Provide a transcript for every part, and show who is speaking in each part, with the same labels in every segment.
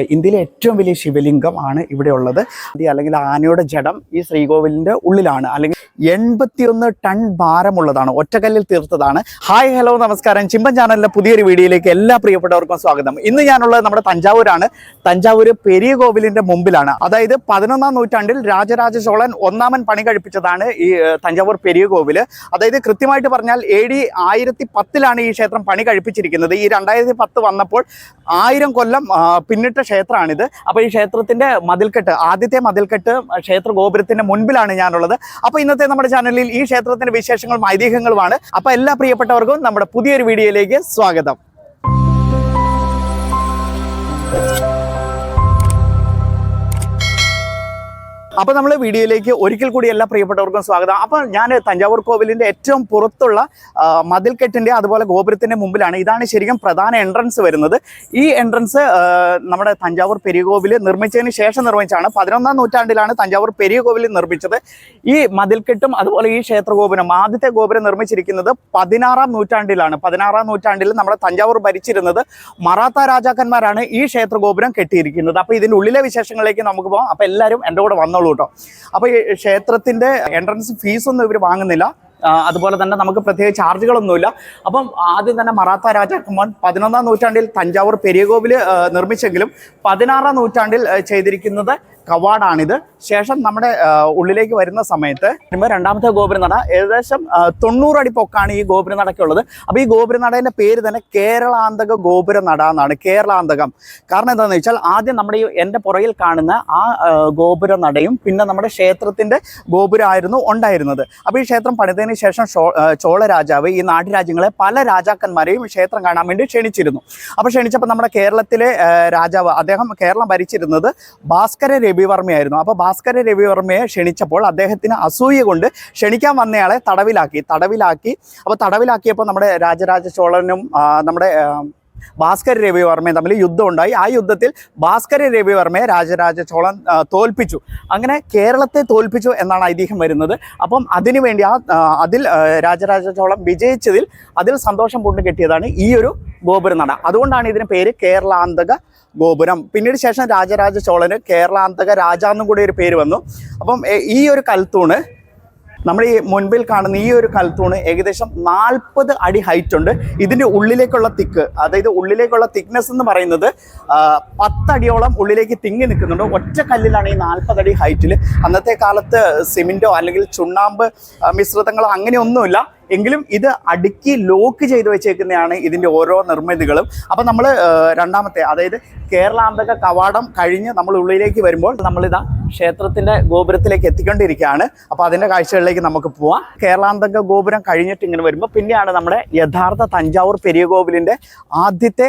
Speaker 1: ഇന്ത്യയിലെ ഏറ്റവും വലിയ ശിവലിംഗം ആണ് ഇവിടെ ഉള്ളത്. അല്ലെങ്കിൽ ആനയുടെ ജഡം ഈ ശ്രീകോവിലിന്റെ ഉള്ളിലാണ്. അല്ലെങ്കിൽ എൺപത്തിയൊന്ന് ടൺ ഭാരമുള്ളതാണ്. ഒറ്റക്കല്ലിൽ തീർത്തതാണ്. ഹായ് ഹലോ നമസ്കാരം. ചിമ്പൻ ചാനലിലെ പുതിയൊരു വീഡിയോയിലേക്ക് എല്ലാ പ്രിയപ്പെട്ടവർക്കും സ്വാഗതം. ഇന്ന് ഞാനുള്ളത് നമ്മുടെ തഞ്ചാവൂരാണ്. തഞ്ചാവൂർ പെരിയ കോവിലിന്റെ മുമ്പിലാണ്. അതായത് പതിനൊന്നാം നൂറ്റാണ്ടിൽ രാജരാജ ചോളൻ ഒന്നാമൻ പണി കഴിപ്പിച്ചതാണ് ഈ തഞ്ചാവൂർ പെരിയ കോവിൽ അതായത് കൃത്യമായിട്ട് പറഞ്ഞാൽ എ ഡി ആയിരത്തി പത്തിലാണ് ഈ ക്ഷേത്രം പണി കഴിപ്പിച്ചിരിക്കുന്നത്. ഈ രണ്ടായിരത്തി പത്ത് വന്നപ്പോൾ ആയിരം കൊല്ലം പിന്നിട്ട ക്ഷേത്രമാണിത്. അപ്പോൾ ഈ ക്ഷേത്രത്തിന്റെ മതിൽക്കെട്ട് ആദ്യത്തെ മതിൽക്കെട്ട് ക്ഷേത്ര ഗോപുരത്തിന്റെ മുൻപിലാണ് ഞാനുള്ളത്. അപ്പോൾ ഇന്നത്തെ നമ്മുടെ ചാനലിൽ ഈ ക്ഷേത്രത്തിന്റെ വിശേഷങ്ങളും ഐതിഹ്യങ്ങളുമാണ്. അപ്പോൾ എല്ലാ പ്രിയപ്പെട്ടവർക്കും നമ്മുടെ പുതിയൊരു വീഡിയോയിലേക്ക് സ്വാഗതം. അപ്പോൾ നമ്മൾ വീഡിയോയിലേക്ക് ഒരിക്കൽ കൂടി എല്ലാ പ്രിയപ്പെട്ടവർക്കും സ്വാഗതം. അപ്പൊ ഞാൻ തഞ്ചാവൂർ കോവിലിന്റെ ഏറ്റവും പുറത്തുള്ള മതിൽക്കെട്ടിന്റെ അതുപോലെ ഗോപുരത്തിന്റെ മുമ്പിലാണ്. ഇതാണ് ശരിക്കും പ്രധാന എൻട്രൻസ് വരുന്നത്. ഈ എൻട്രൻസ് നമ്മുടെ തഞ്ചാവൂർ പെരിയ കോവിൽ നിർമ്മിച്ചതിന് ശേഷം നിർമ്മിച്ചാണ് പതിനൊന്നാം നൂറ്റാണ്ടിലാണ് തഞ്ചാവൂർ പെരിയ കോവിൽ നിർമ്മിച്ചത്. ഈ മതിൽക്കെട്ടും അതുപോലെ ഈ ക്ഷേത്ര ഗോപുരം ആദ്യത്തെ ഗോപുരം നിർമ്മിച്ചിരിക്കുന്നത് പതിനാറാം നൂറ്റാണ്ടിലാണ്. പതിനാറാം നൂറ്റാണ്ടിൽ നമ്മുടെ തഞ്ചാവൂർ ഭരിച്ചിരുന്നത് മറാത്ത രാജാക്കന്മാരാണ് ഈ ക്ഷേത്രഗോപുരം കെട്ടിയിരിക്കുന്നത്. അപ്പൊ ഇതിന്റെ ഉള്ളിലെ വിശേഷങ്ങളിലേക്ക് നമുക്ക് പോകാം അപ്പൊ എല്ലാവരും എന്റെ കൂടെ വന്നോളൂ. കേട്ടോ. അപ്പോൾ ഈ ക്ഷേത്രത്തിന്റെ എൻട്രൻസ് ഫീസൊന്നും ഇവർ വാങ്ങുന്നില്ല. അതുപോലെ തന്നെ നമുക്ക് പ്രത്യേക ചാർജുകളൊന്നുമില്ല അപ്പം ആദ്യം തന്നെ മറാത്ത രാജാക്കന്മാർ പതിനൊന്നാം നൂറ്റാണ്ടിൽ തഞ്ചാവൂർ പെരിയ കോവിൽ ആ, നിർമ്മിച്ചെങ്കിലും പതിനാറാം നൂറ്റാണ്ടിൽ ചെയ്തിരിക്കുന്നത് കവാടാണിത്. ശേഷം നമ്മുടെ ഉള്ളിലേക്ക് വരുന്ന സമയത്ത് വരുമ്പോൾ രണ്ടാമത്തെ ഗോപുരനട ഏകദേശം തൊണ്ണൂറ് അടി പൊക്കാണ് ഈ ഗോപുരനടയ്ക്കുള്ളത്. അപ്പോൾ ഈ ഗോപുരനടേന്റെ പേര് തന്നെ കേരളാന്തക ഗോപുരനട എന്നാണ്. കേരളാന്തകം. കാരണം എന്താണെന്ന് വെച്ചാൽ ആദ്യം നമ്മുടെ ഈ എന്റെ പുറകിൽ കാണുന്ന ആ ഗോപുര ഗോപുരനടയും പിന്നെ നമ്മുടെ ക്ഷേത്രത്തിന്റെ ഗോപുരമായിരുന്നു ഉണ്ടായിരുന്നത്. അപ്പോൾ ഈ ക്ഷേത്രം പണിതതിന് ശേഷം ചോള രാജാവ് ഈ നാട്ടുരാജ്യങ്ങളെ പല രാജാക്കന്മാരെയും ക്ഷേത്രം കാണാൻ വേണ്ടി ക്ഷണിച്ചിരുന്നു. അപ്പോൾ ക്ഷണിച്ചപ്പോൾ നമ്മുടെ കേരളത്തിലെ രാജാവ് അദ്ദേഹം കേരളം ഭരിച്ചിരുന്നത് ഭാസ്കര രവിവർമ്മയായിരുന്നു. അപ്പോൾ ഭാസ്കര രവിവർമ്മയെ ക്ഷണിച്ചപ്പോൾ അദ്ദേഹത്തിന് അസൂയ കൊണ്ട് ക്ഷണിക്കാൻ വന്നയാളെ തടവിലാക്കി തടവിലാക്കി. അപ്പോൾ തടവിലാക്കിയപ്പോൾ നമ്മുടെ രാജരാജ ചോളനും നമ്മുടെ ഭാസ്കര രവിവർമ്മയും തമ്മിൽ യുദ്ധം ഉണ്ടായി ആ യുദ്ധത്തിൽ ഭാസ്കര രവിവർമ്മയെ രാജരാജ ചോളൻ തോൽപ്പിച്ചു. അങ്ങനെ കേരളത്തെ തോൽപ്പിച്ചു എന്നാണ് ഐതിഹ്യം വരുന്നത്. അപ്പം അതിനുവേണ്ടി ആ, അതിൽ രാജരാജ ചോളൻ വിജയിച്ചതിൽ അതിൽ സന്തോഷം കൊണ്ടു കെട്ടിയതാണ് ഈ ഒരു ഗോപുരനട അതുകൊണ്ടാണ് ഇതിന് പേര് കേരളാന്തക ഗോപുരം. പിന്നീട് ശേഷം രാജരാജ ചോളന് കേരളാന്തക രാജ എന്നും കൂടി ഒരു പേര് വന്നു. അപ്പം ഈ ഒരു കൽത്തൂണ് നമ്മൾ ഈ മുൻപിൽ കാണുന്ന ഈ ഒരു കൽത്തൂണ് ഏകദേശം നാൽപ്പത് അടി ഹൈറ്റ് ഉണ്ട്. ഇതിന്റെ ഉള്ളിലേക്കുള്ള തിക്ക് അതായത് ഉള്ളിലേക്കുള്ള തിക്നെസ് എന്ന് പറയുന്നത് പത്തടിയോളം ഉള്ളിലേക്ക് തിങ്ങി നിൽക്കുന്നുണ്ട്. ഒറ്റ കല്ലിലാണ് ഈ നാൽപ്പതടി ഹൈറ്റിൽ അന്നത്തെ കാലത്ത് സിമെന്റോ അല്ലെങ്കിൽ ചുണ്ണാമ്പ് മിശ്രിതങ്ങളോ അങ്ങനെയൊന്നുമില്ല. എങ്കിലും ഇത് അടുക്കി ലോക്ക് ചെയ്ത് വെച്ചേക്കുന്നതാണ് ഇതിന്റെ ഓരോ നിർമ്മിതികളും. അപ്പം നമ്മൾ രണ്ടാമത്തെ അതായത് കേരളാന്തക കവാടം കഴിഞ്ഞ് നമ്മൾ ഉള്ളിലേക്ക് വരുമ്പോൾ നമ്മളിതാ ക്ഷേത്രത്തിന്റെ ഗോപുരത്തിലേക്ക് എത്തിക്കൊണ്ടിരിക്കുകയാണ്. അപ്പോൾ അതിന്റെ കാഴ്ചകളിലേക്ക് നമുക്ക് പോവാം. കേരളാന്തക ഗോപുരം കഴിഞ്ഞിട്ട് ഇങ്ങനെ വരുമ്പോൾ പിന്നെയാണ് നമ്മുടെ യഥാർത്ഥ തഞ്ചാവൂർ പെരിയ കോവിലിന്റെ ആദ്യത്തെ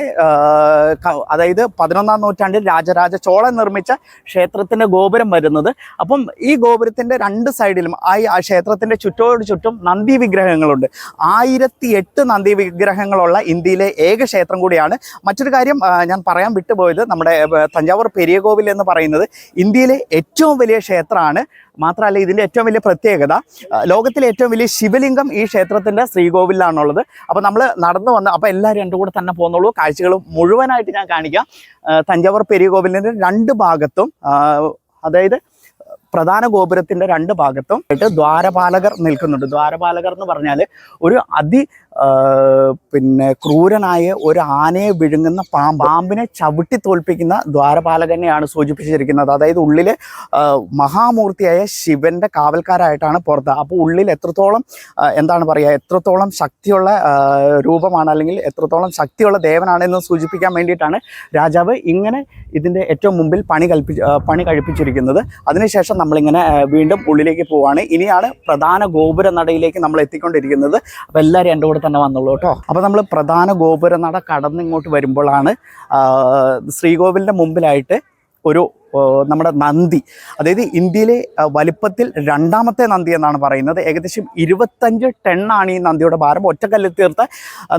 Speaker 1: അതായത് പതിനൊന്നാം നൂറ്റാണ്ടിൽ രാജരാജ ചോളൻ നിർമ്മിച്ച ക്ഷേത്രത്തിന്റെ ഗോപുരം വരുന്നത്. അപ്പം ഈ ഗോപുരത്തിന്റെ രണ്ട് സൈഡിലും ആ ക്ഷേത്രത്തിന്റെ ചുറ്റോട് ചുറ്റും നന്ദി വിഗ്രഹങ്ങളുണ്ട്. ആയിരത്തി എട്ട് നന്ദി വിഗ്രഹങ്ങളുള്ള ഇന്ത്യയിലെ ഏക ക്ഷേത്രം കൂടിയാണ്. മറ്റൊരു കാര്യം ഞാൻ പറയാൻ വിട്ടുപോയത് നമ്മുടെ തഞ്ചാവൂർ പെരിയ കോവിൽ എന്ന് പറയുന്നത് ഇന്ത്യയിലെ ഏറ്റവും വലിയ ക്ഷേത്രമാണ്. മാത്രമല്ല ഇതിന്റെ ഏറ്റവും വലിയ പ്രത്യേകത ലോകത്തിലെ ഏറ്റവും വലിയ ശിവലിംഗം ഈ ക്ഷേത്രത്തിന്റെ ശ്രീകോവിലാണുള്ളത് അപ്പോൾ നമ്മൾ നടന്നു വന്ന് അപ്പോൾ എല്ലാവരും എന്റെ കൂടെ തന്നെ പോകുന്നുള്ളൂ കാഴ്ചകൾ മുഴുവനായിട്ട് ഞാൻ കാണിക്കാം. തഞ്ചാവൂർ പെരിയ കോവിലിന്റെ രണ്ട് ഭാഗത്തും അതായത് പ്രധാന ഗോപുരത്തിന്റെ രണ്ട് ഭാഗത്തും ആയിട്ട് ദ്വാരപാലകർ നിൽക്കുന്നുണ്ട്. ദ്വാരപാലകർ എന്ന് പറഞ്ഞാൽ ഒരു അതി പിന്നെ ക്രൂരനായ ഒരു ആനയെ വിഴുങ്ങുന്ന പാമ്പ് പാമ്പിനെ ചവിട്ടി തോൽപ്പിക്കുന്ന ദ്വാരപാലകനെയാണ് സൂചിപ്പിച്ചിരിക്കുന്നത്. അതായത് ഉള്ളിലെ മഹാമൂർത്തിയായ ശിവന്റെ കാവൽക്കാരായിട്ടാണ് പുറത്ത്. അപ്പോൾ ഉള്ളിൽ എത്രത്തോളം എന്താണ് പറയുക എത്രത്തോളം ശക്തിയുള്ള രൂപമാണ് അല്ലെങ്കിൽ എത്രത്തോളം ശക്തിയുള്ള ദേവനാണെന്ന് സൂചിപ്പിക്കാൻ വേണ്ടിയിട്ടാണ് രാജാവ് ഇങ്ങനെ ഇതിന്റെ ഏറ്റവും മുമ്പിൽ പണി കൽപ്പി ആ, പണി കഴിപ്പിച്ചിരിക്കുന്നത്. അതിനുശേഷം നമ്മളിങ്ങനെ വീണ്ടും ഉള്ളിലേക്ക് പോവാണ്. ഇനിയാണ് പ്രധാന ഗോപുര നടയിലേക്ക് നമ്മൾ എത്തിക്കൊണ്ടിരിക്കുന്നത്. അപ്പോൾ എല്ലാവരും എന്റെ കൂടെ തന്നെ വന്നുള്ളൂ കേട്ടോ. അപ്പോൾ നമ്മൾ പ്രധാന ഗോപുര നട കടന്നിങ്ങോട്ട് വരുമ്പോഴാണ് ശ്രീകോവിലിന്റെ മുമ്പിലായിട്ട് ഒരു നമ്മുടെ നന്ദി. അതായത് ഇന്ത്യയിലെ വലിപ്പത്തിൽ രണ്ടാമത്തെ നന്ദി എന്നാണ് പറയുന്നത്. ഏകദേശം ഇരുപത്തഞ്ച് ടണ്ണാണ് ഈ നന്ദിയുടെ ഭാരം. ഒറ്റക്കല്ലിൽ തീർത്ത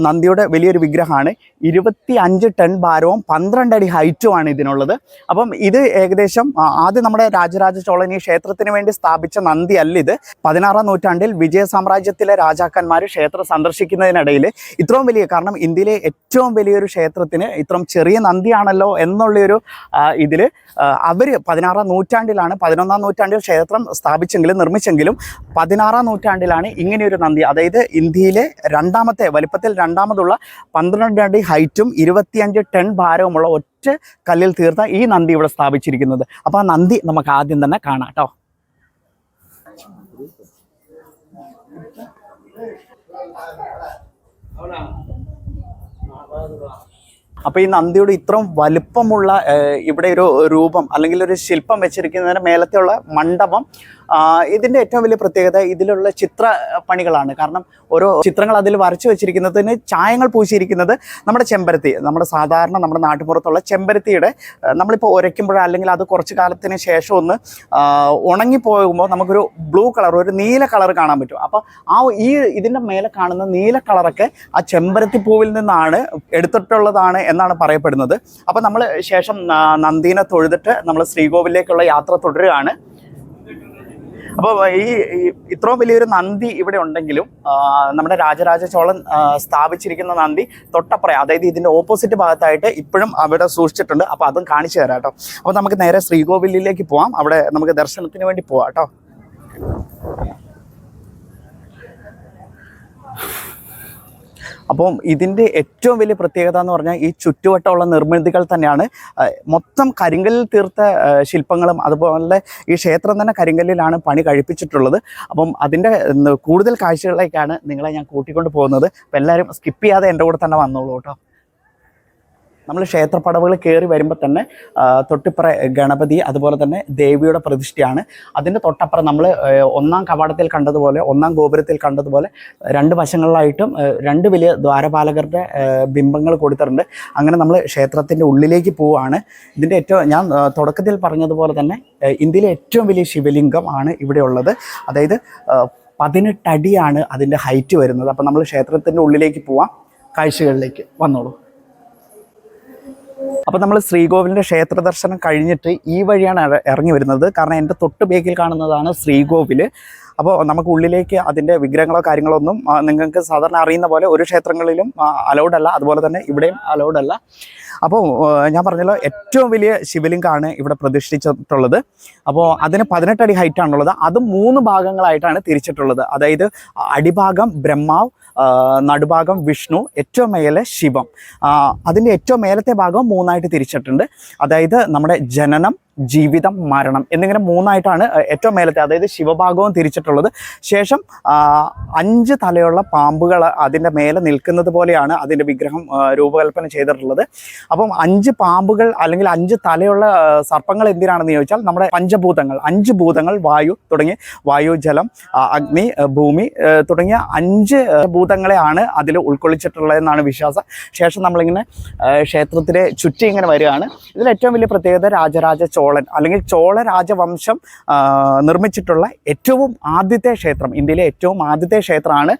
Speaker 1: നന്ദിയുടെ വലിയൊരു വിഗ്രഹമാണ്. ഇരുപത്തി അഞ്ച് ടൺ ഭാരവും പന്ത്രണ്ട് അടി ഹൈറ്റുമാണ് ഇതിനുള്ളത്. അപ്പം ഇത് ഏകദേശം ആദ്യം നമ്മുടെ രാജരാജ ചോളൻ ഈ ക്ഷേത്രത്തിന് വേണ്ടി സ്ഥാപിച്ച നന്ദി അല്ല ഇത്. പതിനാറാം നൂറ്റാണ്ടിൽ വിജയ സാമ്രാജ്യത്തിലെ രാജാക്കന്മാർ ക്ഷേത്രം സന്ദർശിക്കുന്നതിനിടയിൽ ഇത്രയും വലിയ കാരണം ഇന്ത്യയിലെ ഏറ്റവും വലിയൊരു ക്ഷേത്രത്തിന് ഇത്രയും ചെറിയ നന്ദിയാണല്ലോ എന്നുള്ളൊരു ഇതിൽ അവർ പതിനാറാം നൂറ്റാണ്ടിലാണ് പതിനൊന്നാം നൂറ്റാണ്ടിൽ ക്ഷേത്രം സ്ഥാപിച്ചെങ്കിലും നിർമ്മിച്ചെങ്കിലും പതിനാറാം നൂറ്റാണ്ടിലാണ് ഇങ്ങനെയൊരു നന്ദി. അതായത് ഇന്ത്യയിലെ രണ്ടാമത്തെ വലിപ്പത്തിൽ രണ്ടാമതുള്ള പന്ത്രണ്ട് അടി ഹൈറ്റും ഇരുപത്തിയഞ്ച് ടൺ ഭാരവുമുള്ള ഒറ്റ കല്ലിൽ തീർത്ത ഈ നന്ദി ഇവിടെ സ്ഥാപിച്ചിരിക്കുന്നത്. അപ്പോൾ ആ നന്ദി നമുക്ക് ആദ്യം തന്നെ കാണാം കേട്ടോ. അപ്പോൾ ഈ നന്ദിയുടെ ഇത്രയും വലുപ്പമുള്ള ഇവിടെ ഒരു രൂപം അല്ലെങ്കിൽ ഒരു ശില്പം വെച്ചിരിക്കുന്നതിന് മേലത്തെയുള്ള മണ്ഡപം ആ, ഇതിന്റെ ഏറ്റവും വലിയ പ്രത്യേകത ഇതിലുള്ള ചിത്ര പണികളാണ്. കാരണം ഓരോ ചിത്രങ്ങൾ അതിൽ വരച്ചു വെച്ചിരിക്കുന്നതിന് ചായങ്ങൾ പൂശിയിരിക്കുന്നത് നമ്മുടെ ചെമ്പരത്തി നമ്മുടെ സാധാരണ നമ്മുടെ നാട്ടുപുറത്തുള്ള ചെമ്പരത്തിയുടെ നമ്മളിപ്പോൾ ഉരയ്ക്കുമ്പോഴോ അല്ലെങ്കിൽ അത് കുറച്ച് കാലത്തിന് ശേഷം ഒന്ന് ഉണങ്ങിപ്പോകുമ്പോൾ നമുക്കൊരു ബ്ലൂ കളർ ഒരു നീല കളർ കാണാൻ പറ്റും. അപ്പോൾ ആ ഈ ഇതിന്റെ മേലെ കാണുന്ന നീല കളറൊക്കെ ആ ചെമ്പരത്തി പൂവിൽ നിന്നാണ് എടുത്തിട്ടുള്ളതാണ് എന്നാണ് പറയപ്പെടുന്നത്. അപ്പോൾ നമ്മൾ ശേഷം നന്ദീനെ തൊഴുതിട്ട് നമ്മൾ ശ്രീകോവിലേക്കുള്ള യാത്ര തുടരുകയാണ്. അപ്പോൾ ഈ ഇത്രയും വലിയൊരു നന്ദി ഇവിടെ ഉണ്ടെങ്കിലും നമ്മുടെ രാജരാജ ചോളൻ സ്ഥാപിച്ചിരിക്കുന്ന നന്ദി തൊട്ടപ്പുറം അതായത് ഇതിന്റെ ഓപ്പോസിറ്റ് ഭാഗത്തായിട്ട് ഇപ്പോഴും അവിടെ സൂക്ഷിച്ചിട്ടുണ്ട്. അപ്പോൾ അതും കാണിച്ചു തരാം കേട്ടോ. അപ്പോൾ നമുക്ക് നേരെ ശ്രീകോവിലിലേക്ക് പോവാം. അവിടെ നമുക്ക് ദർശനത്തിന് വേണ്ടി പോവാം കേട്ടോ. അപ്പം ഇതിന്റെ ഏറ്റവും വലിയ പ്രത്യേകത എന്ന് പറഞ്ഞാൽ ഈ ചുറ്റുവട്ടമുള്ള നിർമ്മിതികൾ തന്നെയാണ്. മൊത്തം കരിങ്കല്ലിൽ തീർത്ത ശില്പങ്ങളും അതുപോലെ ഈ ക്ഷേത്രം തന്നെ കരിങ്കല്ലിലാണ് പണി കഴിപ്പിച്ചിട്ടുള്ളത്. അപ്പം അതിന്റെ കൂടുതൽ കാഴ്ചകളിലേക്കാണ് നിങ്ങളെ ഞാൻ കൂട്ടിക്കൊണ്ട് പോകുന്നത്. അപ്പം എല്ലാവരും സ്കിപ്പ് ചെയ്യാതെ എന്റെ കൂടെ തന്നെ വന്നോളൂ കേട്ടോ. നമ്മൾ ക്ഷേത്രപ്പടവുകൾ കയറി വരുമ്പോൾ തന്നെ തൊട്ടിപ്പുറ ഗണപതി അതുപോലെ തന്നെ ദേവിയുടെ പ്രതിഷ്ഠയാണ്. അതിന്റെ തൊട്ടപ്പുറം നമ്മൾ ഒന്നാം കവാടത്തിൽ കണ്ടതുപോലെ ഒന്നാം ഗോപുരത്തിൽ കണ്ടതുപോലെ രണ്ട് വശങ്ങളിലായിട്ടും രണ്ട് വലിയ ദ്വാരപാലകരുടെ ബിംബങ്ങൾ കൊടുത്തിട്ടുണ്ട്. അങ്ങനെ നമ്മൾ ക്ഷേത്രത്തിന്റെ ഉള്ളിലേക്ക് പോവുകയാണ്. ഇതിന്റെ ഏറ്റവും ഞാൻ തുടക്കത്തിൽ പറഞ്ഞതുപോലെ തന്നെ ഇന്ത്യയിലെ ഏറ്റവും വലിയ ശിവലിംഗം ആണ് ഇവിടെ ഉള്ളത്. അതായത് പതിനെട്ടടിയാണ് അതിന്റെ ഹൈറ്റ് വരുന്നത്. അപ്പം നമ്മൾ ക്ഷേത്രത്തിന്റെ ഉള്ളിലേക്ക് പോവാം. കാഴ്ചകളിലേക്ക് വന്നോളൂ. അപ്പോൾ നമ്മൾ ശ്രീകോവിലിന്റെ ക്ഷേത്ര ദർശനം കഴിഞ്ഞിട്ട് ഈ വഴിയാണ് ഇറങ്ങി വരുന്നത്. കാരണം എന്റെ തൊട്ട് ബേക്കിൽ കാണുന്നതാണ് ശ്രീകോവിൽ അപ്പോൾ നമുക്ക് ഉള്ളിലേക്ക് അതിന്റെ വിഗ്രഹങ്ങളോ കാര്യങ്ങളോ ഒന്നും നിങ്ങൾക്ക് സാധാരണ അറിയുന്ന പോലെ ഒരു ക്ഷേത്രങ്ങളിലും അലൗഡ് അല്ല. അതുപോലെ തന്നെ ഇവിടെയും അലൗഡ് അല്ല. അപ്പോൾ ഞാൻ പറഞ്ഞല്ലോ ഏറ്റവും വലിയ ശിവലിംഗമാണ് ഇവിടെ പ്രതിഷ്ഠിച്ചിട്ടുള്ളത്. അപ്പോൾ അതിന് പതിനെട്ടടി ഹൈറ്റ് ആണുള്ളത്. അത് മൂന്ന് ഭാഗങ്ങളായിട്ടാണ് തിരിച്ചിട്ടുള്ളത്. അതായത് അടിഭാഗം ബ്രഹ്മാവ് നടുഭാഗം വിഷ്ണു ഏറ്റവും മേലെ ശിവം. അതിന്റെ ഏറ്റവും മേലത്തെ ഭാഗം മൂന്നായിട്ട് തിരിച്ചിട്ടുണ്ട്. അതായത് നമ്മുടെ ജനനം ജീവിതം മരണം എന്നിങ്ങനെ മൂന്നായിട്ടാണ് ഏറ്റവും മേലത്തെ അതായത് ശിവഭാഗവും തിരിച്ചിട്ടുള്ളത്. ശേഷം അഞ്ച് തലയുള്ള പാമ്പുകൾ അതിന്റെ മേലെ നിൽക്കുന്നത് പോലെയാണ് അതിന്റെ വിഗ്രഹം രൂപകൽപ്പന ചെയ്തിട്ടുള്ളത്. അപ്പം അഞ്ച് പാമ്പുകൾ അല്ലെങ്കിൽ അഞ്ച് തലയുള്ള സർപ്പങ്ങൾ എന്തിനാണെന്ന് ചോദിച്ചാൽ നമ്മുടെ പഞ്ചഭൂതങ്ങൾ അഞ്ച് ഭൂതങ്ങൾ വായു തുടങ്ങി വായു ജലം അഗ്നി ഭൂമി തുടങ്ങിയ അഞ്ച് ഭൂതങ്ങളെയാണ് അതിൽ ഉൾക്കൊള്ളിച്ചിട്ടുള്ളതെന്നാണ് വിശ്വാസം. ശേഷം നമ്മളിങ്ങനെ ക്ഷേത്രത്തിലെ ചുറ്റി ഇങ്ങനെ വരികയാണ്. ഇതിൽ ഏറ്റവും വലിയ പ്രത്യേകത രാജരാജ ചോളൻ അല്ലെങ്കിൽ ചോള രാജവംശം നിർമ്മിച്ചിട്ടുള്ള ഏറ്റവും ആദ്യത്തെ ക്ഷേത്രം. ഇന്ത്യയിലെ ഏറ്റവും ആദ്യത്തെ ക്ഷേത്രമാണ്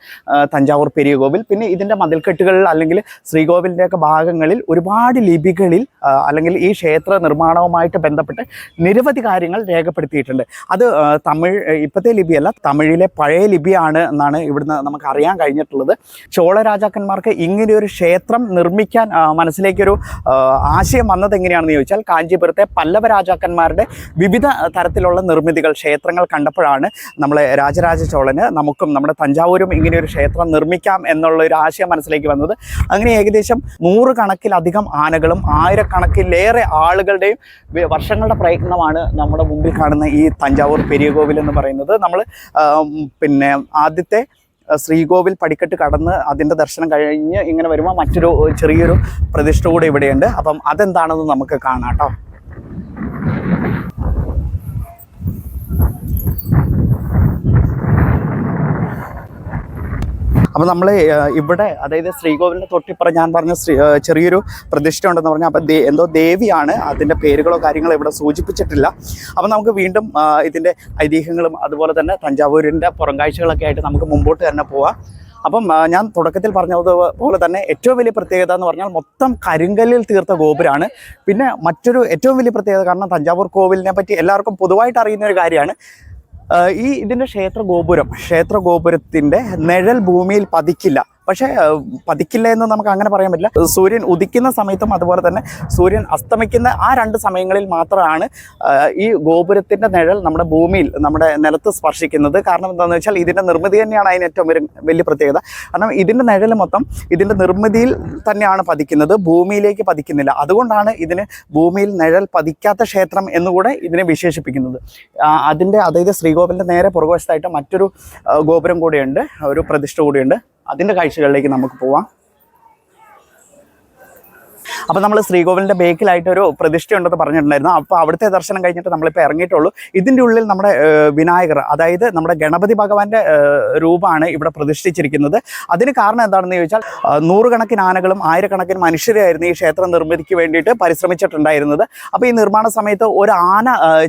Speaker 1: തഞ്ചാവൂർ പെരിയ കോവിൽ പിന്നെ ഇതിന്റെ മതിൽക്കെട്ടുകളിൽ അല്ലെങ്കിൽ ശ്രീകോവിലിന്റെയൊക്കെ ഭാഗങ്ങളിൽ ഒരുപാട് ലിപികളിൽ അല്ലെങ്കിൽ ഈ ക്ഷേത്ര നിർമ്മാണവുമായിട്ട് ബന്ധപ്പെട്ട് നിരവധി കാര്യങ്ങൾ രേഖപ്പെടുത്തിയിട്ടുണ്ട്. അത് തമിഴ് ഇപ്പോഴത്തെ ലിപിയല്ല തമിഴിലെ പഴയ ലിപിയാണ് എന്നാണ് ഇവിടുന്ന് നമുക്ക് അറിയാൻ കഴിഞ്ഞിട്ടുള്ളത്. ചോള രാജാക്കന്മാർക്ക് ഇങ്ങനെയൊരു ക്ഷേത്രം നിർമ്മിക്കാൻ മനസ്സിലേക്കൊരു ആശയം വന്നത് എങ്ങനെയാണെന്ന് ചോദിച്ചാൽ കാഞ്ചീപുരത്തെ പല്ലവ രാജാക്കന്മാരുടെ വിവിധ തരത്തിലുള്ള നിർമ്മിതികൾ ക്ഷേത്രങ്ങൾ കണ്ടപ്പോഴാണ് നമ്മളെ രാജരാജ ചോളന് നമുക്കും നമ്മുടെ തഞ്ചാവൂരും ഇങ്ങനെയൊരു ക്ഷേത്രം നിർമ്മിക്കാം എന്നുള്ള ഒരു ആശയം മനസ്സിലേക്ക് വന്നത്. അങ്ങനെ ഏകദേശം നൂറ് കണക്കിലധികം ആനകളും ആയിരക്കണക്കിലേറെ ആളുകളുടെയും വർഷങ്ങളുടെ പ്രയത്നമാണ് നമ്മുടെ മുമ്പിൽ കാണുന്ന ഈ തഞ്ചാവൂർ പെരിയ കോവിൽ എന്ന് പറയുന്നത്. നമ്മൾ പിന്നെ ആദ്യത്തെ ശ്രീകോവിൽ പടിക്കെട്ട് കടന്ന് അതിന്റെ ദർശനം കഴിഞ്ഞ് ഇങ്ങനെ വരുമ്പോൾ മറ്റൊരു ചെറിയൊരു പ്രതിഷ്ഠ കൂടെ ഇവിടെയുണ്ട്. അപ്പം അതെന്താണെന്ന് നമുക്ക് കാണാം കേട്ടോ. അപ്പോൾ നമ്മൾ ഇവിടെ അതായത് ശ്രീകോവിലിന്റെ തൊട്ടിപ്പുറം ഞാൻ പറഞ്ഞ ശ്രീ ചെറിയൊരു പ്രതിഷ്ഠ ഉണ്ടെന്ന് പറഞ്ഞാൽ ദേ എന്തോ ദേവിയാണ് അതിന്റെ പേരുകളോ കാര്യങ്ങളോ ഇവിടെ സൂചിപ്പിച്ചിട്ടില്ല. അപ്പോൾ നമുക്ക് വീണ്ടും ഇതിന്റെ ഐതിഹ്യങ്ങളും അതുപോലെ തന്നെ തഞ്ചാവൂരിന്റെ പുറംകാഴ്ചകളൊക്കെ ആയിട്ട് നമുക്ക് മുമ്പോട്ട് തന്നെ പോവാം. അപ്പം ഞാൻ തുടക്കത്തിൽ പറഞ്ഞതുപോലെ തന്നെ ഏറ്റവും വലിയ പ്രത്യേകത എന്ന് പറഞ്ഞാൽ മൊത്തം കരിങ്കല്ലിൽ തീർത്ത ഗോപുരമാണ് പിന്നെ മറ്റൊരു ഏറ്റവും വലിയ പ്രത്യേകത കാരണം തഞ്ചാവൂർ കോവിലിനെ പറ്റി എല്ലാവർക്കും പൊതുവായിട്ട് അറിയുന്ന ഒരു കാര്യമാണ്. ഈ ഇതിന്റെ ക്ഷേത്ര ഗോപുരം ക്ഷേത്ര ഗോപുരത്തിന്റെ നിഴൽ ഭൂമിയിൽ പതിക്കില്ല. പക്ഷേ പതിക്കില്ല എന്ന് നമുക്ക് അങ്ങനെ പറയാൻ പറ്റില്ല. സൂര്യൻ ഉദിക്കുന്ന സമയത്തും അതുപോലെ തന്നെ സൂര്യൻ അസ്തമിക്കുന്ന ആ രണ്ട് സമയങ്ങളിൽ മാത്രമാണ് ഈ ഗോപുരത്തിന്റെ നിഴൽ നമ്മുടെ ഭൂമിയിൽ നമ്മുടെ നിലത്ത് സ്പർശിക്കുന്നത്. കാരണം എന്താണെന്ന് വെച്ചാൽ ഇതിന്റെ നിർമ്മിതി തന്നെയാണ് അതിന് ഏറ്റവും വലിയ പ്രത്യേകത. കാരണം ഇതിന്റെ നിഴൽ മൊത്തം ഇതിന്റെ നിർമ്മിതിയിൽ തന്നെയാണ് പതിക്കുന്നത് ഭൂമിയിലേക്ക് പതിക്കുന്നില്ല. അതുകൊണ്ടാണ് ഇതിന് ഭൂമിയിൽ നിഴൽ പതിക്കാത്ത ക്ഷേത്രം എന്നുകൂടെ ഇതിനെ വിശേഷിപ്പിക്കുന്നത്. അതിന്റെ അതായത് ശ്രീകോവിലിന്റെ നേരെ പുറകുവശത്തായിട്ട് മറ്റൊരു ഗോപുരം കൂടിയുണ്ട് ഒരു പ്രതിഷ്ഠ കൂടിയുണ്ട്. അതിന്റെ കാഴ്ചകളിലേക്ക് നമുക്ക് പോവാം. അപ്പോൾ നമ്മൾ ശ്രീകോവിലിന്റെ ബേക്കിലായിട്ട് ഒരു പ്രതിഷ്ഠയുണ്ടെന്ന് പറഞ്ഞിട്ടുണ്ടായിരുന്നു. അപ്പോൾ അവിടുത്തെ ദർശനം കഴിഞ്ഞിട്ട് നമ്മളിപ്പോൾ ഇറങ്ങിയിട്ടുള്ളൂ. ഇതിന്റെ ഉള്ളിൽ നമ്മുടെ വിനായകർ അതായത് നമ്മുടെ ഗണപതി ഭഗവാന്റെ രൂപമാണ് ഇവിടെ പ്രതിഷ്ഠിച്ചിരിക്കുന്നത്. അതിന് കാരണം എന്താണെന്ന് ചോദിച്ചാൽ നൂറുകണക്കിന് ആനകളും ആയിരക്കണക്കിന് മനുഷ്യരായിരുന്നു ഈ ക്ഷേത്രം നിർമ്മിതിക്ക് വേണ്ടിയിട്ട് പരിശ്രമിച്ചിട്ടുണ്ടായിരുന്നത്. അപ്പോൾ ഈ നിർമ്മാണ സമയത്ത് ഒരു ആന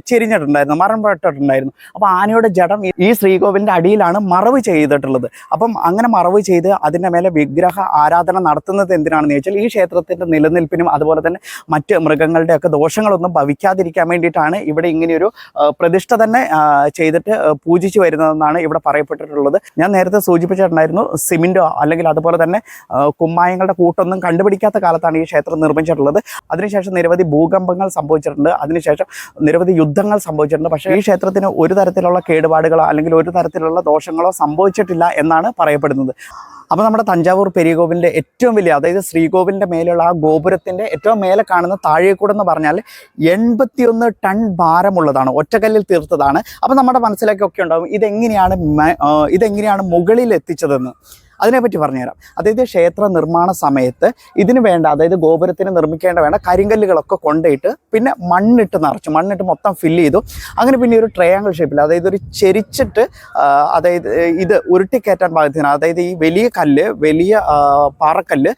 Speaker 1: ചെരിഞ്ഞിട്ടുണ്ടായിരുന്നു ചെരിഞ്ഞിട്ടുണ്ടായിരുന്നു മരണപ്പെട്ടിട്ടുണ്ടായിരുന്നു അപ്പോൾ ആനയുടെ ജഡം ഈ- ശ്രീകോവിലിന്റെ അടിയിലാണ് മറവ് ചെയ്തിട്ടുള്ളത്. അപ്പം അങ്ങനെ മറവ് ചെയ്ത് അതിന്റെ മേലെ വിഗ്രഹ ആരാധന നടത്തുന്നത് എന്തിനാണെന്ന് ചോദിച്ചാൽ ഈ ക്ഷേത്രത്തിന്റെ നിലനിൽപ്പിനും അതുപോലെ തന്നെ മറ്റ് മൃഗങ്ങളുടെയൊക്കെ ദോഷങ്ങളൊന്നും ഭവിക്കാതിരിക്കാൻ വേണ്ടിയിട്ടാണ് ഇവിടെ ഇങ്ങനെയൊരു പ്രതിഷ്ഠ തന്നെ ചെയ്തിട്ട് പൂജിച്ചു വരുന്നതെന്നാണ് ഇവിടെ പറയപ്പെട്ടിട്ടുള്ളത്. ഞാൻ നേരത്തെ സൂചിപ്പിച്ചിട്ടുണ്ടായിരുന്നു സിമിന്റോ അല്ലെങ്കിൽ അതുപോലെ തന്നെ കുമ്മായങ്ങളുടെ കൂട്ടൊന്നും കണ്ടുപിടിക്കാത്ത കാലത്താണ് ഈ ക്ഷേത്രം നിർമ്മിച്ചിട്ടുള്ളത്. അതിനുശേഷം നിരവധി ഭൂകമ്പങ്ങൾ സംഭവിച്ചിട്ടുണ്ട്. അതിനുശേഷം നിരവധി യുദ്ധങ്ങൾ സംഭവിച്ചിട്ടുണ്ട്. പക്ഷേ ഈ ക്ഷേത്രത്തിന് ഒരു തരത്തിലുള്ള കേടുപാടുകളോ അല്ലെങ്കിൽ ഒരു തരത്തിലുള്ള ദോഷങ്ങളോ സംഭവിച്ചിട്ടില്ല എന്നാണ് പറയപ്പെടുന്നത്. അപ്പോൾ നമ്മുടെ തഞ്ചാവൂർ പെരിയകോവിലിന്റെ ഏറ്റവും വലിയ അതായത് ശ്രീകോവിലിന്റെ മേലുള്ള ആ ഗോപുരത്തിന്റെ ഏറ്റവും മേലെ കാണുന്ന താഴേക്കൂടെ എന്ന് പറഞ്ഞാൽ എൺപത്തിയൊന്ന് ടൺ ഭാരമുള്ളതാണ് ഒറ്റക്കല്ലിൽ തീർത്തതാണ്. അപ്പോൾ നമ്മുടെ മനസ്സിലേക്കൊക്കെ ഉണ്ടാവും ഇതെങ്ങനെയാണ് ഇതെങ്ങനെയാണ് മുകളിൽ എത്തിച്ചതെന്ന്. അതിനെപ്പറ്റി പറഞ്ഞുതരാം. അതായത് ക്ഷേത്ര നിർമ്മാണ സമയത്ത് ഇതിന് വേണ്ട അതായത് ഗോപുരത്തിന് നിർമ്മിക്കേണ്ട വേണ്ട കരിങ്കല്ലുകളൊക്കെ കൊണ്ടുപോയിട്ട് പിന്നെ മണ്ണിട്ട് നിറച്ചു. മണ്ണിട്ട് മൊത്തം ഫില്ല് ചെയ്തു. അങ്ങനെ പിന്നെ ഒരു ട്രയാങ്കിൾ ഷേപ്പിൽ അതായത് ഒരു ചെരിച്ചിട്ട് അതായത് ഇത് ഉരുട്ടിക്കയറ്റാൻ പാകത്തിന് അതായത് ഈ വലിയ കല്ല് വലിയ പാറക്കല്ല്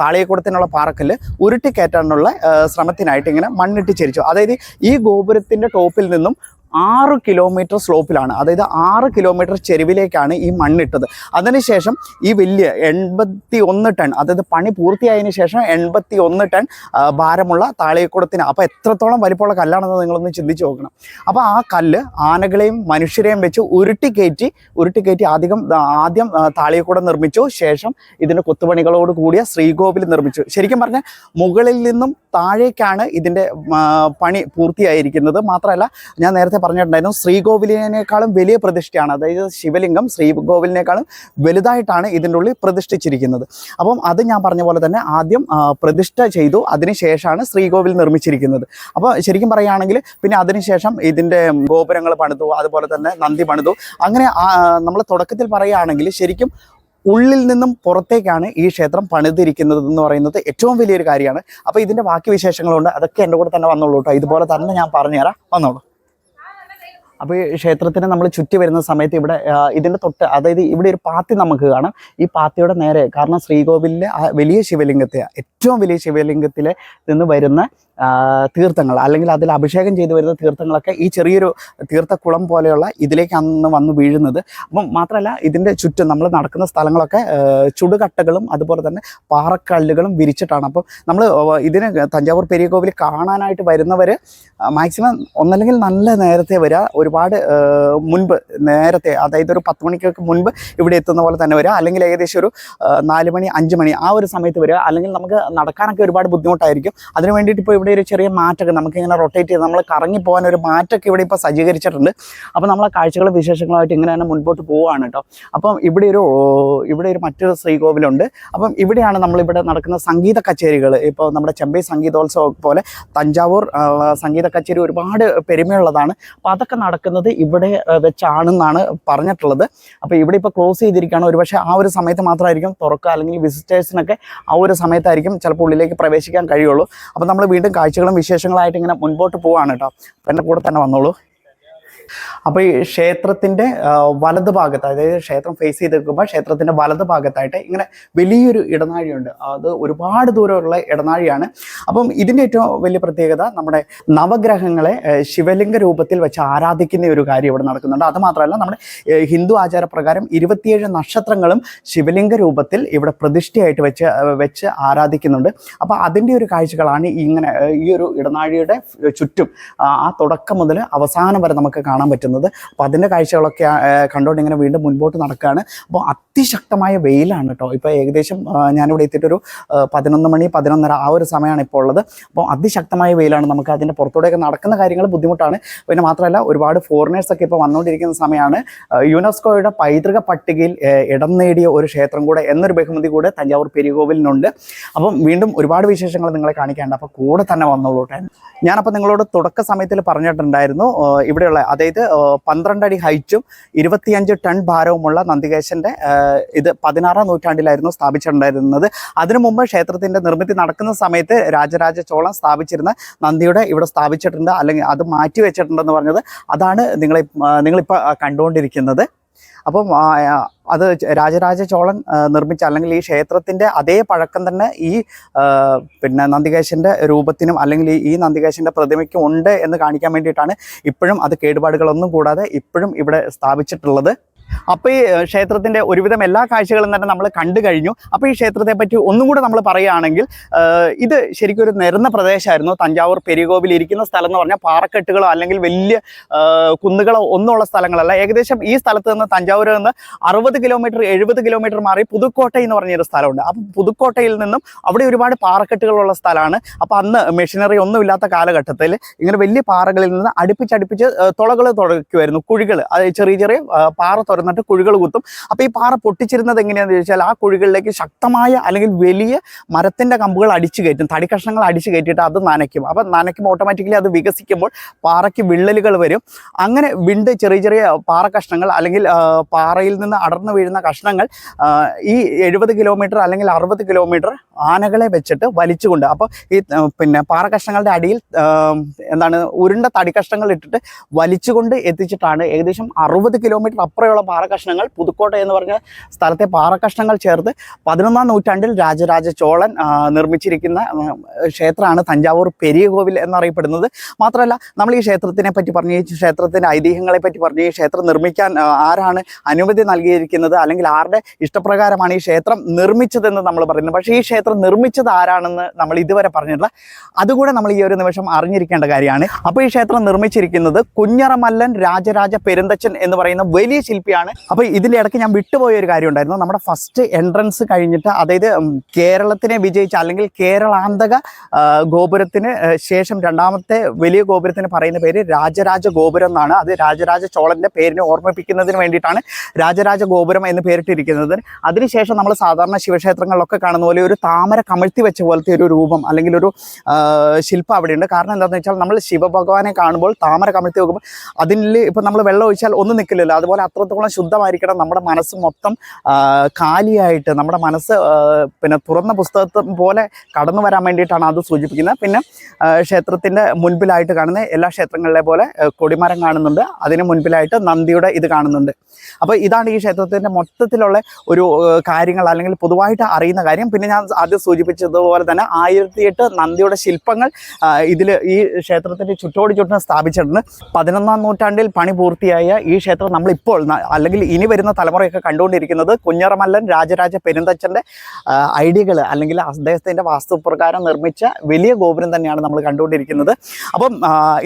Speaker 1: താളിയക്കൂടത്തിനുള്ള പാറക്കല്ല് ഉരുട്ടിക്കയറ്റാനുള്ള ശ്രമത്തിനായിട്ട് ഇങ്ങനെ മണ്ണിട്ട് ചെരിച്ചു. അതായത് ഈ ഗോപുരത്തിന്റെ ടോപ്പിൽ നിന്നും ആറ് കിലോമീറ്റർ സ്ലോപ്പിലാണ്. അതായത് ആറ് കിലോമീറ്റർ ചെരുവിലേക്കാണ് ഈ മണ്ണിട്ടത്. അതിനുശേഷം ഈ വലിയ എൺപത്തി ഒന്ന് ടൺ അതായത് പണി പൂർത്തിയായതിനു ശേഷം എൺപത്തി ഒന്ന് ടൺ ഭാരമുള്ള താളിയക്കുടത്തിന് അപ്പോൾ എത്രത്തോളം വലിപ്പമുള്ള കല്ലാണെന്ന് നിങ്ങളൊന്ന് ചിന്തിച്ച് നോക്കണം. അപ്പോൾ ആ കല്ല് ആനകളെയും മനുഷ്യരെയും വെച്ച് ഉരുട്ടി ഉരുട്ടിക്കയറ്റി ഉരുട്ടിക്കയറ്റി അധികം ആദ്യം താളിയക്കുടം നിർമ്മിച്ചു. ശേഷം ഇതിന്റെ കൊത്തുപണികളോട് കൂടിയ ശ്രീകോവിൽ നിർമ്മിച്ചു. ശരിക്കും പറഞ്ഞാൽ മുകളിൽ നിന്നും താഴേക്കാണ് ഇതിന്റെ പണി പൂർത്തിയായിരിക്കുന്നത്. മാത്രമല്ല ഞാൻ നേരത്തെ പറഞ്ഞിട്ടുണ്ടായിരുന്നു. ശ്രീകോവിലിനേക്കാളും വലിയ പ്രതിഷ്ഠയാണ്. അതായത് ശിവലിംഗം ശ്രീകോവിലിനേക്കാളും വലുതായിട്ടാണ് ഇതിന്റെ ഉള്ളിൽ പ്രതിഷ്ഠിച്ചിരിക്കുന്നത്. അപ്പം അത് ഞാൻ പറഞ്ഞ പോലെ തന്നെ ആദ്യം പ്രതിഷ്ഠ ചെയ്തു. അതിനുശേഷമാണ് ശ്രീകോവിൽ നിർമ്മിച്ചിരിക്കുന്നത്. അപ്പോൾ ശരിക്കും പറയുകയാണെങ്കിൽ പിന്നെ അതിനുശേഷം ഇതിന്റെ ഗോപുരങ്ങൾ പണിതു. അതുപോലെ തന്നെ നന്ദി പണിതു. അങ്ങനെ നമ്മൾ തുടക്കത്തിൽ പറയുകയാണെങ്കിൽ ശരിക്കും ഉള്ളിൽ നിന്നും പുറത്തേക്കാണ് ഈ ക്ഷേത്രം പണിതിരിക്കുന്നത് എന്ന് പറയുന്നത് ഏറ്റവും വലിയൊരു കാര്യമാണ്. അപ്പോൾ ഇതിന്റെ ബാക്കി വിശേഷങ്ങളുണ്ട്. അതൊക്കെ എന്റെ കൂടെ തന്നെ വന്നോളൂ കേട്ടോ. ഇതുപോലെ തന്നെ ഞാൻ പറഞ്ഞുതരാം. വന്നോളൂ. അപ്പോൾ ക്ഷേത്രത്തിന് നമ്മൾ ചുറ്റി വരുന്ന സമയത്ത് ഇവിടെ ഇതിന്റെ തൊട്ട് അതായത് ഇവിടെ ഒരു പാത്തി നമുക്ക് കാണാം. ഈ പാത്തിയുടെ നേരെ കാരണം ശ്രീകോവിലിലെ ആ വലിയ ശിവലിംഗത്തെ ഏറ്റവും വലിയ ശിവലിംഗത്തിലെ നിന്ന് വരുന്ന തീർത്ഥങ്ങൾ അല്ലെങ്കിൽ അതിൽ അഭിഷേകം ചെയ്തു വരുന്ന തീർത്ഥങ്ങളൊക്കെ ഈ ചെറിയൊരു തീർത്ഥക്കുളം പോലെയുള്ള ഇതിലേക്ക് അന്ന് വന്ന് വീഴുന്നത്. അപ്പം മാത്രമല്ല ഇതിന്റെ ചുറ്റും നമ്മൾ നടക്കുന്ന സ്ഥലങ്ങളൊക്കെ ചുടുകട്ടകളും അതുപോലെ തന്നെ പാറക്കല്ലുകളും വിരിച്ചിട്ടാണ്. അപ്പം നമ്മൾ ഇതിന് തഞ്ചാവൂർ പെരിയ കോവിൽ കാണാനായിട്ട് വരുന്നവർ മാക്സിമം ഒന്നല്ലെങ്കിൽ നല്ല നേരത്തെ വരിക ഒരുപാട് മുൻപ് നേരത്തെ അതായത് ഒരു പത്ത് മണിക്കൊക്കെ മുൻപ് ഇവിടെ എത്തുന്ന പോലെ തന്നെ വരിക അല്ലെങ്കിൽ ഏകദേശം ഒരു നാല് മണി അഞ്ച് മണി ആ ഒരു സമയത്ത് വരിക അല്ലെങ്കിൽ നമുക്ക് നടക്കാനൊക്കെ ഒരുപാട് ബുദ്ധിമുട്ടായിരിക്കും. അതിന് വേണ്ടിയിട്ട് ഇപ്പോൾ ഇവിടെ ഒരു ചെറിയ മാറ്റമൊക്കെ നമുക്ക് ഇങ്ങനെ റൊട്ടേറ്റ് ചെയ്ത് നമ്മൾ കറങ്ങി പോകാൻ ഒരു മാറ്റമൊക്കെ ഇവിടെ ഇപ്പോൾ സജ്ജീകരിച്ചിട്ടുണ്ട്. അപ്പോൾ നമ്മളെ കാഴ്ചകളും വിശേഷങ്ങളുമായിട്ട് ഇങ്ങനെ തന്നെ മുൻപോട്ട് പോവുകയാണ് കേട്ടോ അപ്പം ഇവിടെ ഒരു ഇവിടെ ഒരു മറ്റൊരു ശ്രീകോവിലുണ്ട്. അപ്പം ഇവിടെയാണ് നമ്മളിവിടെ നടക്കുന്ന സംഗീത കച്ചേരികൾ ഇപ്പോൾ നമ്മുടെ ചെമ്പൈ സംഗീതോത്സവം പോലെ തഞ്ചാവൂർ സംഗീത കച്ചേരി ഒരുപാട് പെരുമയുള്ളതാണ്. അപ്പോൾ അതൊക്കെ നടക്കുന്നത് ഇവിടെ വെച്ചാണെന്നാണ് പറഞ്ഞിട്ടുള്ളത്. അപ്പോൾ ഇവിടെ ഇപ്പോൾ ക്ലോസ് ചെയ്തിരിക്കുകയാണ്. ഒരുപക്ഷെ ആ ഒരു സമയത്ത് മാത്രമായിരിക്കും തുറക്കുക. അല്ലെങ്കിൽ വിസിറ്റേഴ്സിനൊക്കെ ആ ഒരു സമയത്തായിരിക്കും ചിലപ്പോൾ ഉള്ളിലേക്ക് പ്രവേശിക്കാൻ കഴിയുള്ളൂ. അപ്പോൾ നമ്മൾ വീണ്ടും കാഴ്ചകളും വിശേഷങ്ങളായിട്ട് ഇങ്ങനെ മുൻപോട്ട് പോവാണ് കേട്ടോ. അപ്പം എന്റെ കൂടെ തന്നെ വന്നോളൂ. അപ്പോൾ ഈ ക്ഷേത്രത്തിന്റെ വലത് ഭാഗത്ത് അതായത് ക്ഷേത്രം ഫേസ് ചെയ്ത് നിൽക്കുമ്പോൾ ക്ഷേത്രത്തിന്റെ വലത് ഭാഗത്തായിട്ട് ഇങ്ങനെ വലിയൊരു ഇടനാഴിയുണ്ട്. അത് ഒരുപാട് ദൂരമുള്ള ഇടനാഴിയാണ്. അപ്പം ഇതിന്റെ ഏറ്റവും വലിയ പ്രത്യേകത നമ്മുടെ നവഗ്രഹങ്ങളെ ശിവലിംഗ രൂപത്തിൽ വെച്ച് ആരാധിക്കുന്ന ഒരു കാര്യം ഇവിടെ നടക്കുന്നുണ്ട്. അത് മാത്രമല്ല നമ്മുടെ ഹിന്ദു ആചാരപ്രകാരം ഇരുപത്തിയേഴ് നക്ഷത്രങ്ങളും ശിവലിംഗ രൂപത്തിൽ ഇവിടെ പ്രതിഷ്ഠയായിട്ട് വെച്ച് വെച്ച് ആരാധിക്കുന്നുണ്ട്. അപ്പോൾ അതിന്റെ ഒരു കാഴ്ചകളാണ് ഇങ്ങനെ ഈ ഒരു ഇടനാഴിയുടെ ചുറ്റും ആ തുടക്കം മുതൽ അവസാനം വരെ നമുക്ക് കാണാൻ പറ്റുന്നത്. അപ്പോൾ അതിന്റെ കാഴ്ചകളൊക്കെ കണ്ടുകൊണ്ട് ഇങ്ങനെ വീണ്ടും മുൻപോട്ട് നടക്കുകയാണ് അപ്പോൾ അതിശക്തമായ വെയിലാണ് കേട്ടോ. ഇപ്പോൾ ഏകദേശം ഞാനിവിടെ എത്തിയിട്ടൊരു പതിനൊന്ന് മണി പതിനൊന്നര ആ ഒരു സമയമാണ് ഇപ്പോൾ ഉള്ളത്. അപ്പോൾ അതിശക്തമായ വെയിലാണ് നമുക്ക് അതിന്റെ പുറത്തൂടെയൊക്കെ നടക്കുന്ന കാര്യങ്ങൾ ബുദ്ധിമുട്ടാണ്. പിന്നെ മാത്രമല്ല ഒരുപാട് ഫോറിനേഴ്സൊക്കെ ഇപ്പോൾ വന്നുകൊണ്ടിരിക്കുന്ന സമയമാണ്. യുനെസ്കോയുടെ പൈതൃക പട്ടികയിൽ ഇടം നേടിയ ഒരു ക്ഷേത്രം കൂടെ എന്നൊരു ബഹുമതി കൂടെ തഞ്ചാവൂർ പെരികോവിലിനുണ്ട്. അപ്പം വീണ്ടും ഒരുപാട് വിശേഷങ്ങൾ നിങ്ങളെ കാണിക്കാണ്ട് അപ്പോൾ കൂടെ തന്നെ വന്നോളൂട്ടെ ഞാനപ്പോൾ നിങ്ങളോട് തുടക്ക സമയത്തിൽ പറഞ്ഞിട്ടുണ്ടായിരുന്നു ഇവിടെയുള്ള അതായത് പന്ത്രണ്ടടി ഹൈറ്റും ഇരുപത്തിയഞ്ച് ടൺ ഭാരവുമുള്ള നന്ദികേശന്റെ ഇത് പതിനാറാം നൂറ്റാണ്ടിലായിരുന്നു സ്ഥാപിച്ചിട്ടുണ്ടായിരുന്നത്. അതിനു മുമ്പ് ക്ഷേത്രത്തിന്റെ നിർമ്മിതി നടക്കുന്ന സമയത്ത് രാജരാജ ചോളം സ്ഥാപിച്ചിരുന്ന നന്ദിയുടെ ഇവിടെ സ്ഥാപിച്ചിട്ടുണ്ട് അല്ലെങ്കിൽ അത് മാറ്റി വെച്ചിട്ടുണ്ടെന്ന് പറഞ്ഞത് അതാണ് നിങ്ങൾ നിങ്ങളിപ്പോൾ കണ്ടുകൊണ്ടിരിക്കുന്നത്. അപ്പം അത് രാജരാജ ചോളൻ നിർമ്മിച്ച അല്ലെങ്കിൽ ഈ ക്ഷേത്രത്തിന്റെ അതേ പഴക്കം തന്നെ ഈ പിന്നെ നന്ദികേശന്റെ രൂപത്തിനും അല്ലെങ്കിൽ ഈ നന്ദികേശന്റെ പ്രതിമയ്ക്കും ഉണ്ട് എന്ന് കാണിക്കാൻ വേണ്ടിയിട്ടാണ് ഇപ്പോഴും അത് കേടുപാടുകളൊന്നും കൂടാതെ ഇപ്പോഴും ഇവിടെ സ്ഥാപിച്ചിട്ടുള്ളത്. അപ്പോൾ ഈ ക്ഷേത്രത്തിന്റെ ഒരുവിധം എല്ലാ കാഴ്ചകളും തന്നെ നമ്മൾ കണ്ടു കഴിഞ്ഞു. അപ്പോൾ ഈ ക്ഷേത്രത്തെ പറ്റി ഒന്നും കൂടെ നമ്മൾ പറയുകയാണെങ്കിൽ ഇത് ശരിക്കും ഒരു നിരന്ന പ്രദേശമായിരുന്നു തഞ്ചാവൂർ പെരികോവിൽ ഇരിക്കുന്ന സ്ഥലം എന്ന് പറഞ്ഞാൽ പാറക്കെട്ടുകളോ അല്ലെങ്കിൽ വലിയ കുന്നുകളോ ഒന്നുമുള്ള സ്ഥലങ്ങളല്ല. ഏകദേശം ഈ സ്ഥലത്ത് നിന്ന് തഞ്ചാവൂരിൽ നിന്ന് അറുപത് കിലോമീറ്റർ എഴുപത് കിലോമീറ്റർ മാറി പുതുക്കോട്ട എന്ന് പറഞ്ഞൊരു സ്ഥലമുണ്ട്. അപ്പം പുതുക്കോട്ടയിൽ നിന്നും അവിടെ ഒരുപാട് പാറക്കെട്ടുകളുള്ള സ്ഥലമാണ്. അപ്പോൾ അന്ന് മെഷീനറി ഒന്നുമില്ലാത്ത കാലഘട്ടത്തിൽ ഇങ്ങനെ വലിയ പാറകളിൽ നിന്ന് അടുപ്പിച്ചടുപ്പിച്ച് തുളകൾ തുടക്കുമായിരുന്നു കുഴികൾ അത് ചെറിയ ചെറിയ പാറ പാറ തുറന്നിട്ട് കുഴികൾ കുത്തും. അപ്പോൾ ഈ പാറ പൊട്ടിച്ചിരുന്നത് എങ്ങനെയാണെന്ന് ചോദിച്ചാൽ ആ കുഴികളിലേക്ക് ശക്തമായ അല്ലെങ്കിൽ വലിയ മരത്തിന്റെ കമ്പുകൾ അടിച്ചു കയറ്റും. തടി കഷ്ണങ്ങൾ അടിച്ചു കയറ്റിയിട്ട് അത് നനയ്ക്കും. അപ്പം നനയ്ക്കുമ്പോൾ ഓട്ടോമാറ്റിക്കലി അത് വികസിക്കുമ്പോൾ പാറയ്ക്ക് വിള്ളലുകൾ വരും. അങ്ങനെ വിണ്ട് ചെറിയ ചെറിയ പാറ കഷ്ണങ്ങൾ അല്ലെങ്കിൽ പാറയിൽ നിന്ന് അടർന്നു വീഴുന്ന കഷ്ണങ്ങൾ ഈ എഴുപത് കിലോമീറ്റർ അല്ലെങ്കിൽ അറുപത് കിലോമീറ്റർ ആനകളെ വെച്ചിട്ട് വലിച്ചുകൊണ്ട് അപ്പോൾ ഈ പിന്നെ പാറ കഷ്ണങ്ങളുടെ അടിയിൽ എന്താണ് ഉരുണ്ട തടി കഷ്ണങ്ങൾ ഇട്ടിട്ട് വലിച്ചുകൊണ്ട് എത്തിച്ചിട്ടാണ് ഏകദേശം അറുപത് കിലോമീറ്റർ അപ്പുറമുള്ള പാറ കഷ്ണങ്ങൾ പുതുക്കോട്ട എന്ന് പറഞ്ഞ സ്ഥലത്തെ പാറ കഷ്ണങ്ങൾ ചേർത്ത് പതിനൊന്നാം നൂറ്റാണ്ടിൽ രാജരാജ ചോളൻ നിർമ്മിച്ചിരിക്കുന്ന ക്ഷേത്രമാണ് തഞ്ചാവൂർ പെരിയ കോവിൽ എന്നറിയപ്പെടുന്നത്. മാത്രമല്ല നമ്മൾ ഈ ക്ഷേത്രത്തിനെ പറ്റി പറഞ്ഞു ഈ ക്ഷേത്രത്തിന്റെ ഐതിഹ്യങ്ങളെ പറ്റി പറഞ്ഞു ഈ ക്ഷേത്രം നിർമ്മിക്കാൻ ആരാണ് അനുമതി നൽകിയിരിക്കുന്നത് അല്ലെങ്കിൽ ആരുടെ ഇഷ്ടപ്രകാരമാണ് ഈ ക്ഷേത്രം നിർമ്മിച്ചതെന്ന് നമ്മൾ പറയുന്നത് പക്ഷേ ഈ ക്ഷേത്രം നിർമ്മിച്ചത് ആരാണെന്ന് നമ്മൾ ഇതുവരെ പറഞ്ഞിട്ടില്ല. അതുകൂടെ നമ്മൾ ഈ ഒരു നിമിഷം അറിഞ്ഞിരിക്കേണ്ട കാര്യമാണ്. അപ്പോൾ ഈ ക്ഷേത്രം നിർമ്മിച്ചിരിക്കുന്നത് കുഞ്ഞറമല്ലൻ രാജരാജ പെരുന്തച്ചൻ എന്ന് പറയുന്ന വലിയ ശില്പിയാണ് അപ്പോൾ ഇതിന്റെ ഇടയ്ക്ക് ഞാൻ വിട്ടുപോയ ഒരു കാര്യം ഉണ്ടായിരുന്നു. നമ്മുടെ ഫസ്റ്റ് എൻട്രൻസ് കഴിഞ്ഞിട്ട് അതായത് കേരളത്തിനെ വിജയിച്ച അല്ലെങ്കിൽ കേരളാന്തക ഗോപുരത്തിന് ശേഷം രണ്ടാമത്തെ വലിയ ഗോപുരത്തിന് പറയുന്ന പേര് രാജരാജ ഗോപുരം എന്നാണ്. അത് രാജരാജ ചോളന്റെ പേരിനെ ഓർമ്മിപ്പിക്കുന്നതിന് വേണ്ടിയിട്ടാണ് രാജരാജ ഗോപുരം എന്ന് പേരിട്ടിരിക്കുന്നത്. അതിനുശേഷം നമ്മൾ സാധാരണ ശിവക്ഷേത്രങ്ങളിലൊക്കെ കാണുന്ന പോലെ ഒരു താമര കമഴ്ത്തി വെച്ച പോലത്തെ ഒരു രൂപം അല്ലെങ്കിൽ ഒരു ശില്പം അവിടെയുണ്ട്. കാരണം എന്താണെന്ന് വെച്ചാൽ നമ്മൾ ശിവഭഗവാനെ കാണുമ്പോൾ താമര കമഴ്ത്തി വെക്കുമ്പോൾ അതിൽ ഇപ്പം നമ്മൾ വെള്ളം ഒഴിച്ചാൽ ഒന്നും നിൽക്കില്ലല്ലോ അതുപോലെ അത്രത്തോളം ശുദ്ധമായിരിക്കണം. നമ്മുടെ മനസ്സ് മൊത്തം കാലിയായിട്ട് നമ്മുടെ മനസ്സ് പിന്നെ തുറന്ന പുസ്തകത്തെ പോലെ കടന്നു വരാൻ വേണ്ടിയിട്ടാണ് അത് സൂചിപ്പിക്കുന്നത്. പിന്നെ ക്ഷേത്രത്തിന്റെ മുൻപിലായിട്ട് കാണുന്ന എല്ലാ ക്ഷേത്രങ്ങളിലെ പോലെ കൊടിമരം കാണുന്നുണ്ട്. അതിന് മുൻപിലായിട്ട് നന്ദിയുടെ ഇത് കാണുന്നുണ്ട്. അപ്പോൾ ഇതാണ് ഈ ക്ഷേത്രത്തിന്റെ മൊത്തത്തിലുള്ള ഒരു കാര്യങ്ങൾ അല്ലെങ്കിൽ പൊതുവായിട്ട് അറിയുന്ന കാര്യം. പിന്നെ ഞാൻ ആദ്യം സൂചിപ്പിച്ചതുപോലെ തന്നെ ആയിരത്തി എട്ട് നന്ദിയുടെ ശില്പങ്ങൾ ഇതിൽ ഈ ക്ഷേത്രത്തിന്റെ ചുറ്റോട് ചുറ്റും സ്ഥാപിച്ചിട്ടുണ്ട്. പതിനൊന്നാം നൂറ്റാണ്ടിൽ പണി പൂർത്തിയായ ഈ ക്ഷേത്രം നമ്മളിപ്പോൾ അല്ലെങ്കിൽ ഇനി വരുന്ന തലമുറയൊക്കെ കണ്ടുകൊണ്ടിരിക്കുന്നത് കുഞ്ഞറമല്ലൻ രാജരാജ പെരുന്തച്ഛന്റെ ഐഡിയകൾ അല്ലെങ്കിൽ അദ്ദേഹത്തിന്റെ വാസ്തുപ്രകാരം നിർമ്മിച്ച വലിയ ഗോപുരം തന്നെയാണ് നമ്മൾ കണ്ടുകൊണ്ടിരിക്കുന്നത്. അപ്പം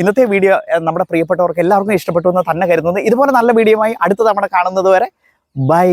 Speaker 1: ഇന്നത്തെ വീഡിയോ നമ്മുടെ പ്രിയപ്പെട്ടവർക്ക് എല്ലാവർക്കും ഇഷ്ടപ്പെട്ടു എന്ന് തന്നെ കരുതുന്നു. ഇതുപോലെ നല്ല വീഡിയോയുമായി അടുത്ത തവണ കാണുന്നത് വരെ ബൈ.